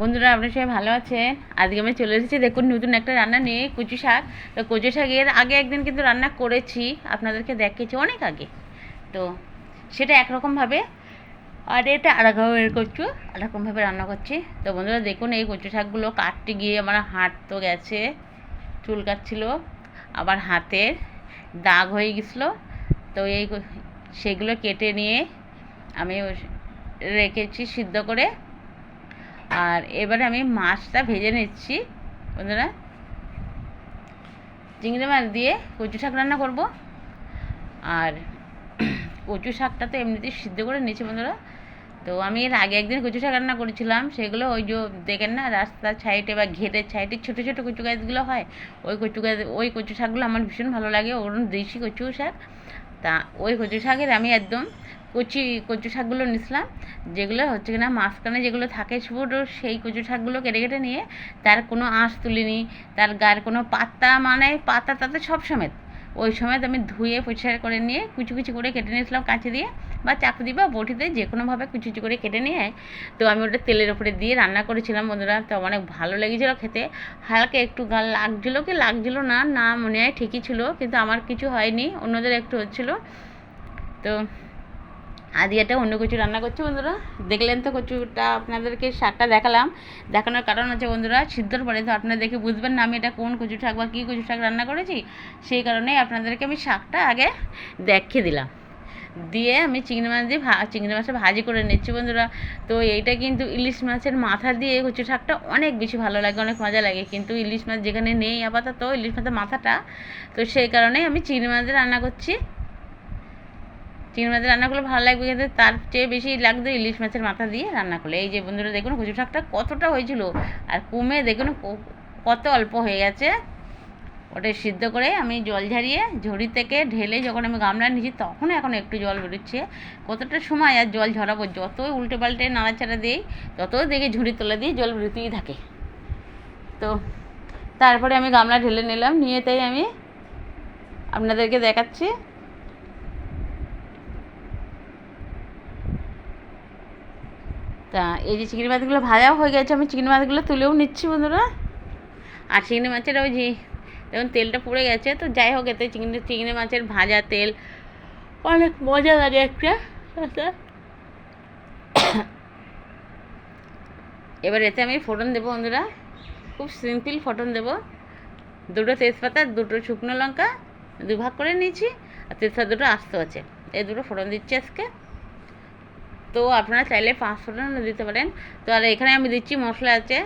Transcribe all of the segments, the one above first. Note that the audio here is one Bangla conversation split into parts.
বন্ধুরা, আপনার সবাই ভালো আছেন? আজকে আমি চলে এসেছি, দেখুন, নতুন একটা রান্না নিয়ে, কচু শাক। তো কচু শাকের আগে একদিন কিন্তু রান্না করেছি, আপনাদেরকে দেখিয়েছি অনেক আগে। তো সেটা একরকমভাবে, আর এটা আরেকভাবে করছি আরেকরকমভাবে রান্না করছি। তো বন্ধুরা, দেখুন, এই কচু শাকগুলো কাটতে গিয়ে আমার হাত তো গেছে, চুল কাটছিল, আবার হাতের দাগ হয়ে গেছিল। তো এই সেগুলো কেটে নিয়ে আমি রেখেছি সিদ্ধ করে। আর এবারে আমি মাছটা ভেজে নিচ্ছি, বন্ধুরা। চিংড়ি মাছ দিয়ে কচু শাক রান্না করব। আর কচু শাকটা তো এমনিতেই সিদ্ধ করে নিয়েছি, বন্ধুরা। তো আমি এর আগে একদিন কচু শাক রান্না করেছিলাম, সেগুলো ওই যে দেখেন না, রাস্তার সাইডে বা ঘেরের সাইডে ছোটো ছোটো কচু গাছগুলো হয়। ওই কচু গাছ, ওই কচু শাকগুলো আমার ভীষণ ভালো লাগে ওরকম দেশি কচু শাক। তা ওই কচু শাকের আমি একদম কচি, কচু শাকগুলো নিছিলাম। যেগুলো হচ্ছে কিনা মাঝখানে যেগুলো থাকে পুরো সেই কচু শাকগুলো কেটে কেটে নিয়ে তার কোনো আঁশ তুলিনি। তার গায়ের কোনো পাতা মানে পাতা তাতে সব সমেত। ওই সময় আমি ধুয়ে পরিষ্কার করে নিয়ে কুচি কুচি করে কেটে নিয়েছিলাম কাঁচি দিয়ে বা চাকু দিয়ে বা বটিতে যে কোনোভাবে কুচি করে কেটে নিয়ে তো আমি ওটা তেলের ওপরে দিয়ে রান্না করেছিলাম বন্ধুরা। তো অনেক ভালো লেগেছিলো খেতে। হালকা একটু গাল লাগছিল কি? লাগছিল না না মনে হয় ঠিকই ছিল। কিন্তু আমার কিছু হয়নি, অন্যদের একটু হচ্ছিল। তো আজ এটা অন্য কিছু রান্না করছি বন্ধুরা। দেখলেন তো কচুটা আপনাদেরকে শাকটা দেখালাম। দেখানোর কারণ আছে বন্ধুরা, সিদ্ধর পরে তো আপনারা দেখে বুঝবেন না আমি এটা কোন কচু শাক বা কী কচু শাক রান্না করেছি। সেই কারণেই আপনাদেরকে আমি শাকটা আগে দেখিয়ে দিলাম। দিয়ে আমি চিংড়ি মাছ দিয়ে ভা, চিংড়ি মাছটা ভাজি করে নিচ্ছি বন্ধুরা। তো এইটা কিন্তু ইলিশ মাছের মাথা দিয়ে কচু শাকটা অনেক বেশি ভালো লাগে, অনেক মজা লাগে। কিন্তু ইলিশ মাছ যেখানে নেই আপাতত ইলিশ মাছের মাথাটা। তো সেই কারণেই আমি চিংড়ি মাছ দিয়ে রান্না করছি। চিংড়ি মাছের রান্না করলে ভালো লাগবে কিন্তু তার চেয়ে বেশি লাগবে ইলিশ মাছের মাথা দিয়ে রান্না করলে। এই যে বন্ধুরা, দেখুন কচু শাকটা কতটা হয়েছিল। আর কমে দেখুন কত অল্প হয়ে গেছে। ওটা সিদ্ধ করে আমি জল ঝারিয়ে ঝুড়ি থেকে ঢেলে যখন আমি গামলা নিয়েছি, তখন এখন একটু জল বেরোচ্ছে। কতটা সময় আর জল ঝরাবো? যতই উল্টে পাল্টে নাড়াচাড়া দিই, ততই দেখে ঝুড়ি তোলা দিয়ে জল বেরোতেই থাকে। তো তারপরে আমি গামলা ঢেলে নিলাম, নিয়ে তাই আমি আপনাদেরকে দেখাচ্ছি। তা, এই যে চিংড়ি মাছগুলো ভাজাও হয়ে গেছে, আমি চিংড়ি মাছগুলো তুলেও নিচ্ছি বন্ধুরা। আর চিংড়ি মাছের ওই যে দেখুন তেলটা পুড়ে গেছে, তো যাই হোক, এতে চিংড়ি চিংড়ি মাছের ভাজা তেল অনেক মজা লাগে একটা। এবার এতে আমি ফোড়ন দেবো বন্ধুরা। খুব সিম্পল ফোড়ন দেবো। দুটো তেজপাতা, দুটো শুকনো লঙ্কা, দুভাগ করে নিয়েছি, আর তেজপাতা দুটো আস্ত আছে। এই দুটো ফোড়ন দিচ্ছি আজকে। তো আপনারা চাইলে পাঁচ ফোড়নও দিতে পারেন। তো আর এখানে আমি দিচ্ছি মশলা আছে।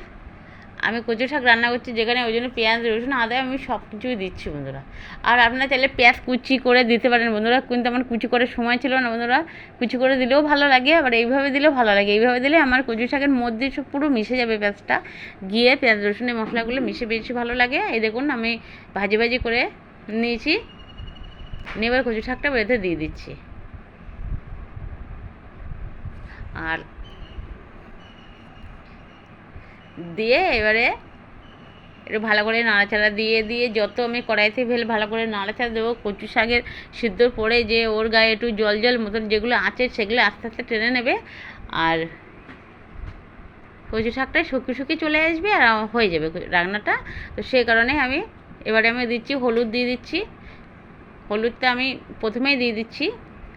আমি কচু শাক রান্না করছি, যেখানে ওই জন্য পেঁয়াজ, রসুন, আদা, আমি সব কিছুই দিচ্ছি বন্ধুরা। আর আপনারা চাইলে পেঁয়াজ কুচি করে দিতে পারেন বন্ধুরা। কিন্তু আমার কুচি করে সময় ছিল না বন্ধুরা। কুচি করে দিলেও ভালো লাগে, আবার এইভাবে দিলেও ভালো লাগে। এইভাবে দিলে আমার কচু শাকের মধ্যে সব পুরো মিশে যাবে পেঁয়াজটা। গিয়ে পেঁয়াজ রসুনের মশলাগুলো মিশে বেশি ভালো লাগে। এই দেখুন, আমি ভাজি ভাজি করে নিয়েছি। নিয়ে এবার কচু শাকটা বেঁধে দিয়ে দিচ্ছি। আর দিয়ে এবারে একটু ভালো করে নাড়াচাড়া দিয়ে দিয়ে যত আমি কড়াইতে ফেলে ভালো করে নাড়াচাড়া দেবো, কচু শাকের সিদ্ধ পরে যে ওর গায়ে একটু জল জল মতন যেগুলো আছে সেগুলো আস্তে আস্তে টেনে নেবে আর কচু শাকটা শুকিয়ে শুকিয়ে চলে আসবে আর হয়ে যাবে রান্নাটা। তো সেই কারণে আমি এবারে আমি দিচ্ছি হলুদ দিয়ে দিচ্ছি। হলুদটা আমি প্রথমেই দিয়ে দিচ্ছি।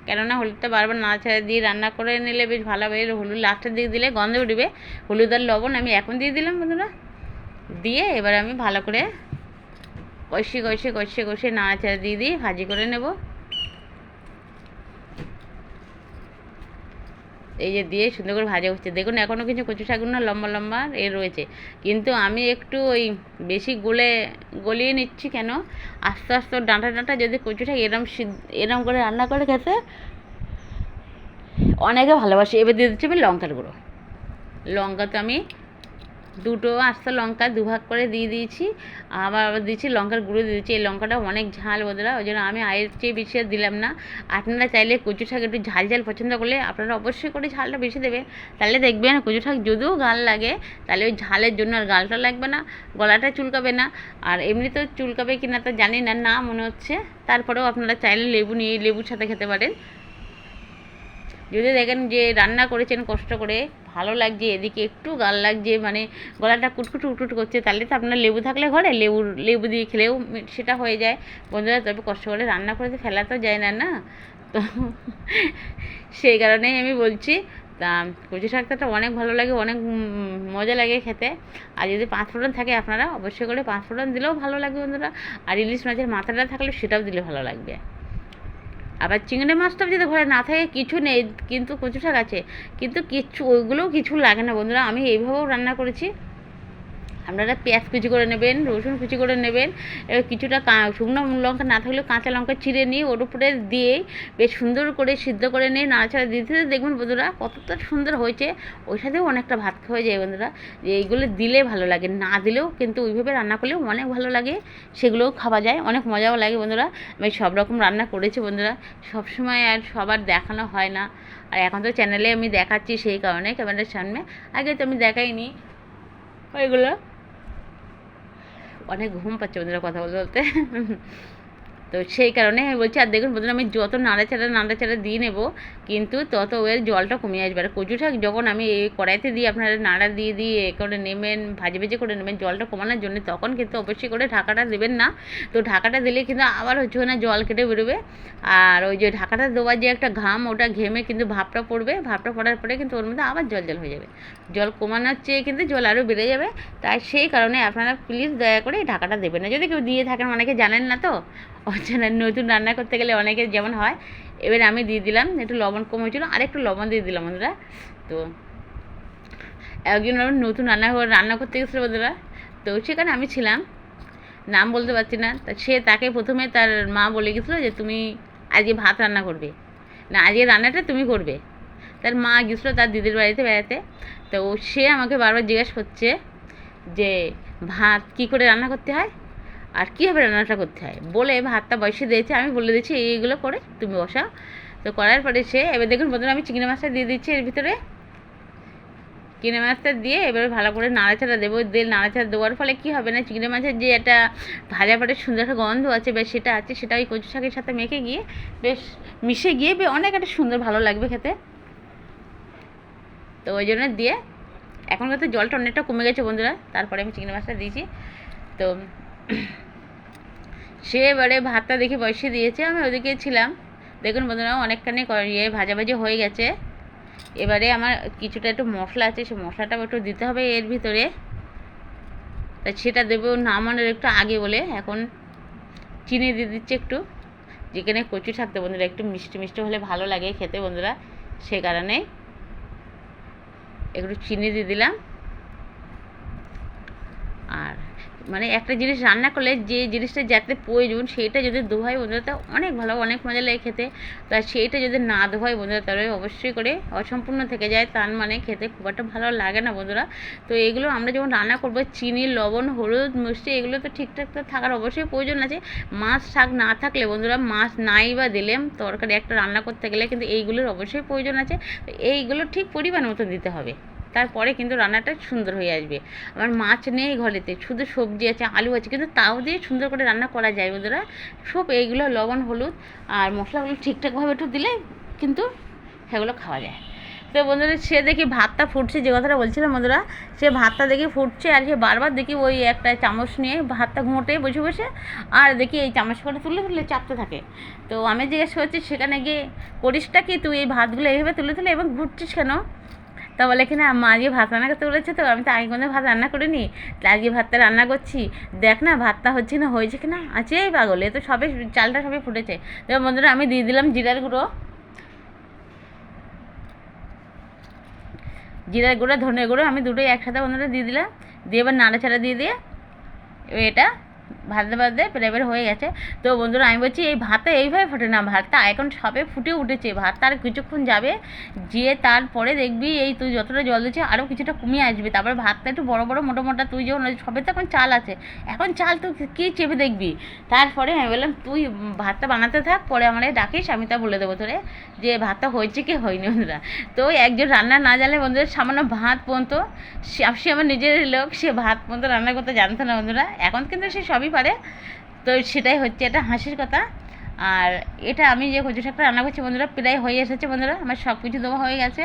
কেননা হলুদটা বারবার না ছেড়ে দিয়ে রান্না করে নিলে বেশ ভালো হবে। হলুদ লাস্টের দিকে দিলে গন্ধ উঠবে হলুদ আর লবণ আমি এখন দিয়ে দিলাম বন্ধুরা। দিয়ে এবার আমি ভালো করে কষে কষে কষে কষে নাড়াচাড়া দিয়ে দিয়ে ভাজি করে নেব। এই যে দিয়ে সুন্দর করে ভাজা হচ্ছে। দেখুন এখনও কিছু কচু শাকগুলো লম্বা লম্বা এ রয়েছে। কিন্তু আমি একটু ওই বেশি গলে, গলিয়ে নিচ্ছি কেন? আস্তে আস্তে ডাঁটা ডাঁটা যদি কচু শাক এরম এরম করে রান্না করে খেতে, অনেকে ভালোবাসে। এবার দিয়ে দিচ্ছি আমি লঙ্কার গুঁড়ো। লঙ্কা তো আমি দুটো আস্ত লঙ্কা দুভাগ করে দিয়ে দিয়েছি। আবার আবার দিয়েছি লঙ্কার গুঁড়ো দিয়ে দিয়েছি এই লঙ্কাটা অনেক ঝাল বদলা ওই জন্য আমি আয়ের চেয়ে বেশি দিলাম না। আপনারা চাইলে কচু শাক একটু ঝাল ঝাল পছন্দ করলে আপনারা অবশ্যই করে ঝালটা বেশি দেবেন। তাহলে দেখবেন কচু শাক যদিও গাল লাগে, তাহলে ওই ঝালের জন্য আর গালটা লাগবে না, গলাটা চুলকাবে না। আর এমনি তো চুলকাবে কি না তা জানি না না মনে হচ্ছে। তারপরেও আপনারা চাইলে লেবু নিয়ে লেবুর সাথে খেতে পারেন। যদি দেখেন যে রান্না করেছেন কষ্ট করে ভালো লাগছে, এদিকে একটু গাল লাগছে মানে গলাটা কুটকুট উটকুট করছে, তাহলে তো আপনার লেবু থাকলে ঘরে, লেবু লেবু দিয়ে খেলেও সেটা হয়ে যায়। বন্ধুরা, তবে কষ্ট করে রান্না করে তো ফেলা তো যায় না না? তো সেই কারণেই আমি বলছি, তা কচু শাকটা অনেক ভালো লাগে, অনেক মজা লাগে খেতে। আর যদি পাঁচ ফোড়ন থাকে আপনারা, অবশ্যই করে পাঁচ ফোড়ন দিলেও ভালো লাগবে বন্ধুরা। আর ইলিশ মাছের মাথাটা থাকলে সেটাও দিলে ভালো লাগবে। আবার চিংড়ি মাছটা যদি ঘরে না থাকে, কিছু নেই, কিন্তু কচু শাক আছে। কিন্তু কিচ্ছু, ওইগুলোও কিছু লাগে না বন্ধুরা। আমি এইভাবেও রান্না করেছি। আপনারা পেঁয়াজ কুচি করে নেবেন, রসুন কুচি করে নেবেন কিছুটা শুকনো লঙ্কা না থাকলেও কাঁচা লঙ্কা চিড়ে নিয়ে ওর উপরে দিয়ে বেশ সুন্দর করে সিদ্ধ করে নিয়ে নাড়াচাড়া দিতে দিতে দেখবেন বন্ধুরা কতটা সুন্দর হয়েছে। ওই সাথেও অনেকটা ভাত খাওয়া যায় বন্ধুরা। এইগুলো দিলে ভালো লাগে, না দিলেও কিন্তু ওইভাবে রান্না করলেও অনেক ভালো লাগে, সেগুলোও খাওয়া যায়, অনেক মজাও লাগে বন্ধুরা। আমি সব রকম রান্না করেছি বন্ধুরা সবসময় আর সবার দেখানো হয় না। আর এখন তো চ্যানেলে আমি দেখাচ্ছি সেই কারণে, ক্যামেরার সামনে, আগে তো আমি দেখাইনি। ওইগুলো অনেক ঘুম পাচ্ছে বন্ধুরা কথা বলতে বলতে। তো সেই কারণে আমি বলছি, আর দেখুন বন্ধুরা, আমি যত নাড়াচাড়া নাড়াচাড়া দিয়ে নেব, কিন্তু তত এর জলটা কমে আসবে। আর কচু শাক যখন আমি এই কড়াইতে দিয়ে আপনারা নাড়া দিয়ে দিয়ে করে নেবেন, ভাজে ভেজে করে নেবেন জলটা কমানোর জন্য, তখন কিন্তু অবশ্যই করে ঢাকাটা দেবেন না। তো ঢাকাটা দিলে কিন্তু আবার হচ্ছে না জল কেটে বেরোবে। আর ওই যে ঢাকাটা দেওয়ার যে একটা ঘাম, ওটা ঘেমে কিন্তু ভাপটা পড়বে। ভাপটা পড়ার পরে কিন্তু ওর মধ্যে আবার জল জল হয়ে যাবে। জল কমানোর চেয়ে কিন্তু জল আরও বেড়ে যাবে। তাই সেই কারণে আপনারা প্লিজ দয়া করে ঢাকাটা দেবেন না। যদি কেউ দিয়ে থাকেন, অনেকে জানেন না তো। অচেনা, নতুন রান্না করতে গেলে অনেকে যেমন হয়, এবার আমি দিয়ে দিলাম, একটু লবণ কম হয়েছিল আর একটু লবণ দিয়ে দিলাম বন্ধুরা। তো, একজন নতুন রান্না রান্না করতে গেছিল বন্ধুরা। তো সেখানে আমি ছিলাম, নাম বলতে পারছি না। তা সে তাকে প্রথমে তার মা বলে গেছিল যে, তুমি আজকে ভাত রান্না করবে। না, আজকে রান্নাটা তুমি করবে। তার মা গেছিল তার দিদির বাড়িতে বেড়াতে। তো সে আমাকে বারবার জিজ্ঞেস করছে যে, ভাত কী করে রান্না করতে হয়? আর কীভাবে রান্নাটা করতে হয়? বলে ভাতটা বসিয়ে দিয়েছে, আমি বলে দিচ্ছি এইগুলো করে তুমি বসাও। তো করার পরে সে, এবার দেখুন প্রথমে আমি চিংড়ি মাছটা দিয়ে দিচ্ছি এর ভিতরে। চিংড়ি মাছটা দিয়ে এবারে ভালো করে নাড়াচাড়া দেবো। দিয়ে নাড়াচাড়া দেওয়ার ফলে কী হবে না, চিংড়ি মাছের যে একটা ভাজা পাটের সুন্দর একটা গন্ধ আছে বেশ সেটা আছে, সেটা ওই কচু শাকের সাথে মেখে গিয়ে বেশ মিশে গিয়ে বে- অনেক একটা সুন্দর ভালো লাগবে খেতে। তো ওই জন্য দিয়ে এখন কিন্তু জলটা অনেকটা কমে গেছে বন্ধুরা, তারপরে আমি চিংড়ি মাছটা দিয়েছি। তো সে এবারে ভাতটা দেখে বসিয়ে দিয়েছে, আমি ওদিকে ছিলাম। দেখুন বন্ধুরা, অনেকখানি ইয়ে ভাজাভাজি হয়ে গেছে। এবারে আমার কিছুটা একটু মশলা আছে, সে মশলাটাও একটু দিতে হবে এর ভিতরে। তা সেটা দেবো নামানোর একটু আগে বলে, এখন চিনি দিয়ে দিচ্ছে একটু। যেখানে কচু থাকতে বন্ধুরা, একটু মিষ্টি মিষ্টি হলে ভালো লাগে খেতে বন্ধুরা, সে কারণে একটু চিনি দিয়ে দিলাম আর মানে একটা জিনিস রান্না করলে যে জিনিসটা যাতে প্রয়োজন সেইটা যদি দোহাই বন্ধুরা, তা অনেক ভালো, অনেক মজা লাগে খেতে। তা সেইটা যদি না দোহাই বন্ধুরা, তাহলে অবশ্যই করে অসম্পূর্ণ থেকে যায়, তার মানে খেতে খুব একটা ভালো লাগে না বন্ধুরা। তো এগুলো আমরা যখন রান্না করব, চিনি, লবণ, হলুদ, মিষ্টি, এগুলো তো ঠিকঠাক তো থাকার অবশ্যই প্রয়োজন আছে। মাছ, শাক না থাকলে বন্ধুরা মাছ নাই বা দিলাম, তরকারি একটা রান্না করতে গেলে কিন্তু এইগুলোর অবশ্যই প্রয়োজন আছে। এইগুলো ঠিক পরিমাণ মতো দিতে হবে। তারপরে কিন্তু রান্নাটা সুন্দর হয়ে আসবে। আমার মাছ নেই ঘরেতে, শুধু সবজি আছে, আলু আছে, কিন্তু তাও দিয়ে সুন্দর করে রান্না করা যায় বন্ধুরা। সব এইগুলো লবণ, হলুদ আর মশলাগুলো ঠিকঠাকভাবে একটু দিলে কিন্তু সেগুলো খাওয়া যায়। তো বন্ধুরা, সে দেখি ভাতটা ফুটছে, যে কথাটা বলছিলাম বন্ধুরা, সে ভাতটা দেখি ফুটছে আর সে বারবার দেখি ওই একটা চামচ নিয়ে ভাতটা ঘুমোটে বসে বসে আর দেখি এই চামচ করে তুলে তুলে চাপতে থাকে। তো আমি জিজ্ঞেস করছি, সেখানে গিয়ে করিসটা কি? তুই এই ভাতগুলো এইভাবে তুলে তুলে এবং ঘুরছিস কেন? তা বলে কি না, মা আজকে ভাত রান্না করতে বলেছে তো, আমি তো আগে কোনো ভাত রান্না করিনি। আজকে ভাতটা রান্না করছি। দেখ না, ভাতটা হচ্ছে না, হয়েছে কি না? আছে এই পাগল, এ তো সবে, চালটা সবে ফুটেছে। তো বন্ধুরা, আমি দিয়ে দিলাম জিরার গুঁড়ো। জিরার গুঁড়ো ধনের গুঁড়ো, আমি দুটোই একসাথে বন্ধুরা দিয়ে দিলাম। দিয়ে এবার নাড়াচাড়া দিয়ে দিয়ে এটা ভাজতে প্রায় এবার হয়ে গেছে। তো বন্ধুরা, আমি বলছি, এই ভাতটা এইভাবে ফোটে না, ভাতটা এখন সবে ফুটে উঠেছে, ভাতটা আর কিছুক্ষণ যাবে, যেয়ে তারপরে দেখবি এই তুই যতটা জল দিচ্ছিস আরও কিছুটা কমিয়ে আসবে। তারপরে ভাতটা একটু বড় বড়, মোটা মোটা, তুই যখন সবে তো এখন চাল আছে। এখন চাল তুই কী চেপে দেখবি? তারপরে আমি বললাম, তুই ভাতটা বানাতে থাক, পরে আমার ডাকিস, আমি তা বলে দেবো তোরে যে ভাতটা হয়েছে কি হয়নি, বন্ধুরা। তো একজন রান্না না জানলে বন্ধুরা, সামান্য ভাত পর্যন্ত সে আমার নিজের লোক, সে ভাত পর্যন্ত রান্না করতে জানতো না বন্ধুরা। এখন কিন্তু সে সবই পারে। তো সেটাই হচ্ছে, এটা হাসির কথা। আর এটা আমি যে কচু শাকটা রান্না করছি বন্ধুরা, প্রায় হয়ে এসেছে বন্ধুরা, আমার সব কিছু দেওয়া হয়ে গেছে।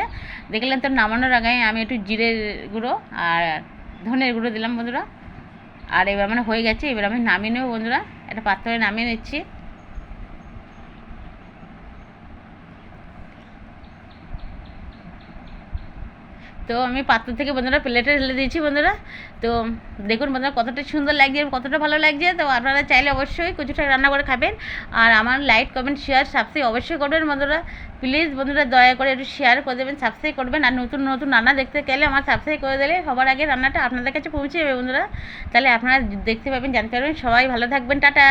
দেখলেন তো নামানোর আগে আমি একটু জিরের গুঁড়ো আর ধনের গুঁড়ো দিলাম বন্ধুরা। আর এবার মানে হয়ে গেছে, এবার আমি নামিয়ে নেব বন্ধুরা। একটা পাত্রে নামিয়ে নিচ্ছি। তো আমি পাত্র থেকে বন্ধুরা প্লেটে ঢেলে দিয়েছি বন্ধুরা। তো দেখুন বন্ধুরা, কতটা সুন্দর লাগছে, কতটা ভালো লাগছে। তো আপনারা চাইলে অবশ্যই কচুটা রান্না করে খাবেন। আর আমার লাইক, কমেন্ট শেয়ার সাবস্ক্রাইব অবশ্যই করবেন বন্ধুরা। প্লিজ বন্ধুরা দয়া করে একটু শেয়ার করে দেবেন সাবস্ক্রাইব করবেন। আর নতুন নতুন রান্না দেখতে গেলে আমার সাবস্ক্রাইব করে দিলে সবার আগে রান্নাটা আপনাদের কাছে পৌঁছে যাবে বন্ধুরা। তাহলে আপনারা দেখতে পাবেন, জানতে পারবেন। সবাই ভালো থাকবেন, টাটা।